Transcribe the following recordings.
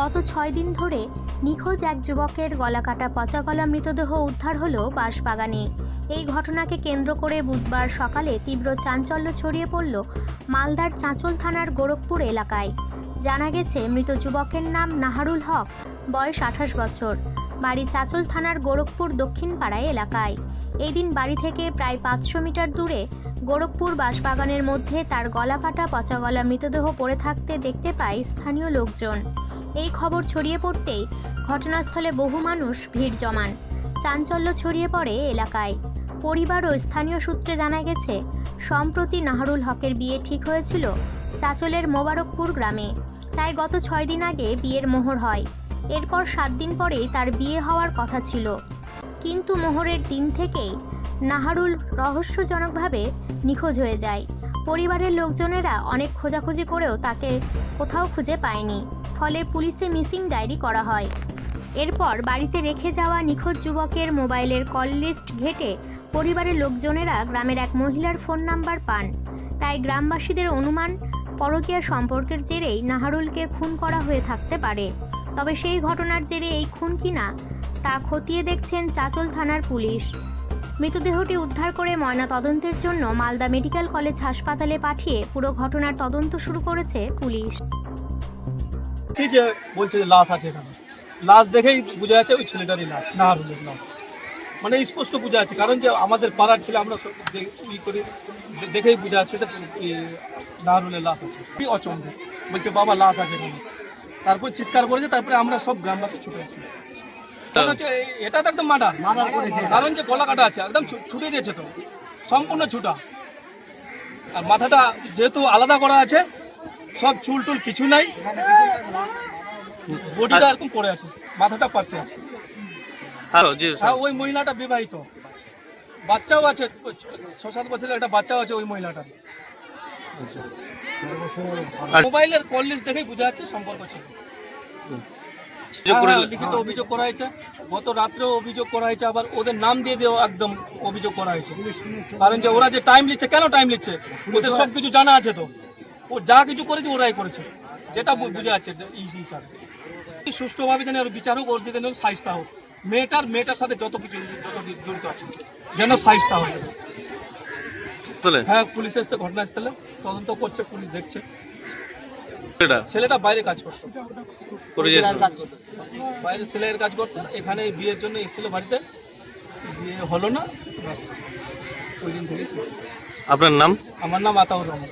গত ছয় দিন ধরে নিখোঁজ এক যুবকের গলাকাটা পচাগলা মৃতদেহ উদ্ধার হলো বাঁশবাগানে। এই ঘটনাকে কেন্দ্র করে বুধবার সকালে তীব্র চাঞ্চল্য ছড়িয়ে পড়ল মালদার চাঁচল থানার গোরখপুর এলাকায়। জানা গেছে, মৃত যুবকের নাম নাহারুল হক, বয়স আঠাশ বছর। বাড়ি চাঁচল থানার গোরখপুর দক্ষিণ পাড়ায় এলাকায়। এই দিন বাড়ি থেকে প্রায় পাঁচশো মিটার দূরে গোরখপুর বাঁশবাগানের মধ্যে তার গলা কাটা পচা গলা মৃতদেহ পড়ে থাকতে দেখতে পায় স্থানীয় লোকজন। এই খবর ছড়িয়ে পড়তেই ঘটনাস্থলে বহু মানুষ ভিড় জমান। চাঞ্চল্য ছড়িয়ে পড়ে এলাকায়। পরিবার ও স্থানীয় সূত্রে জানা গেছে, সম্প্রতি নাহারুল হকের বিয়ে ঠিক হয়েছিল চাচলের মোবারকপুর গ্রামে। তাই গত ছয় দিন আগে বিয়ের মোহর হয়। এরপর সাত দিন পরেই তার বিয়ে হওয়ার কথা ছিল। কিন্তু মোহরের দিন থেকেই নাহারুল রহস্যজনকভাবে নিখোঁজ হয়ে যায়। পরিবারের লোকজনেরা অনেক খোঁজাখুঁজি করেও তাকে কোথাও খুঁজে পায়নি। ফলে পুলিশে মিসিং ডায়েরি করা হয়। এরপর বাড়িতে রেখে যাওয়া নিখোঁজ যুবকের মোবাইলের কল লিস্ট ঘেটে পরিবারের লোকজনেরা গ্রামের এক মহিলার ফোন নাম্বার পান। তাই গ্রামবাসীদের অনুমান, পরকীয়া সম্পর্কের জেরেই নাহারুলকে খুন করা হয়ে থাকতে পারে। তবে সেই ঘটনার জেরে এই খুন কিনা, তা খতিয়ে দেখছেন চাচল থানার পুলিশ। মৃতদেহটি উদ্ধার করে ময়না তদন্তের জন্য মালদা মেডিকেল কলেজ হাসপাতালে পাঠিয়ে পুরো ঘটনার তদন্ত শুরু করেছে পুলিশ। যে বলছে যে লাশ আছে এখানে। লাশ দেখেই বোঝা যাচ্ছে ওই ছেলেটারই লাশ নাহারুলের লাশ। মানে স্পষ্ট বোঝা যাচ্ছে কারণ যে আমাদের পাড়ার ছেলে আমরা ই করি দেখেই বোঝা যাচ্ছে নাহারুলের লাশ আছে। কি অচন্দ্র বলছে বাবা লাশ আছে এখানে। তারপর চিৎকার করেছে তারপরে আমরা সব গ্রামবাসী ছুটে আসি কারণ হচ্ছে এটা তো একদম মার্ডার। কারণ যে গলা কাটা আছে একদম ছুটে দিয়েছে তো। সম্পূর্ণ ছুটা। আর মাথাটা যেহেতু আলাদা করা আছে সব চুল টুল কিছু নাই। বডিটা এরকম পড়ে আছে মাথাটা পাশে আছে। হ্যালো হ্যাঁ ওই মহিলাটা বিবাহিত। বাচ্চাও আছে ছ সাত বছরের একটা বাচ্চাও আছে ওই মহিলাটার। আর- মোবাইলের কল লিস্ট দেখেই বোঝা যাচ্ছে সম্পর্ক ছিল। হ্যাঁ, লিখিত অভিযোগ করা হয়েছে। গত রাত্রেও অভিযোগ করা হয়েছে আবার ওদের নাম দিয়ে দিয়েও একদম অভিযোগ করা হয়েছে। কারণ যে ওরা যে টাইম নিচ্ছে কেন টাইম নিচ্ছে? ওদের সব কিছু জানা আছে তো। ও যা কিছু করেছে ওরাই করেছে। যেটা বুঝে যাচ্ছে এই হিসাবে সুষ্ঠুভাবে যেন ওর বিচার হোক ওর দিকে যেন সাইজটা হোক। মেয়েটার মেয়েটার সাথে যত কিছু যত জড়িত আছে যেন সাইজটা হয় হ্যাঁ পুলিশ এসছে ঘটনাস্থলে তদন্ত করছে পুলিশ দেখছে। এটা ছেলেটা বাইরে কাজ করতো। বাইরে সেলাইয়ের কাজ করতো। এখানে বিয়ের জন্য এসেছিল বাড়িতে। বিয়ে হলো না ওই দিন থেকে আপনার নাম? আমার নাম আতাউর রহমান।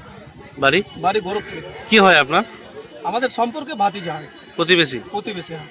বাড়ি? বাড়ি গোরখপুর। কি হয় আপনার? আমাদের সম্পর্কে ভাতিজা হয়। প্রতিবেশী? প্রতিবেশী হয়।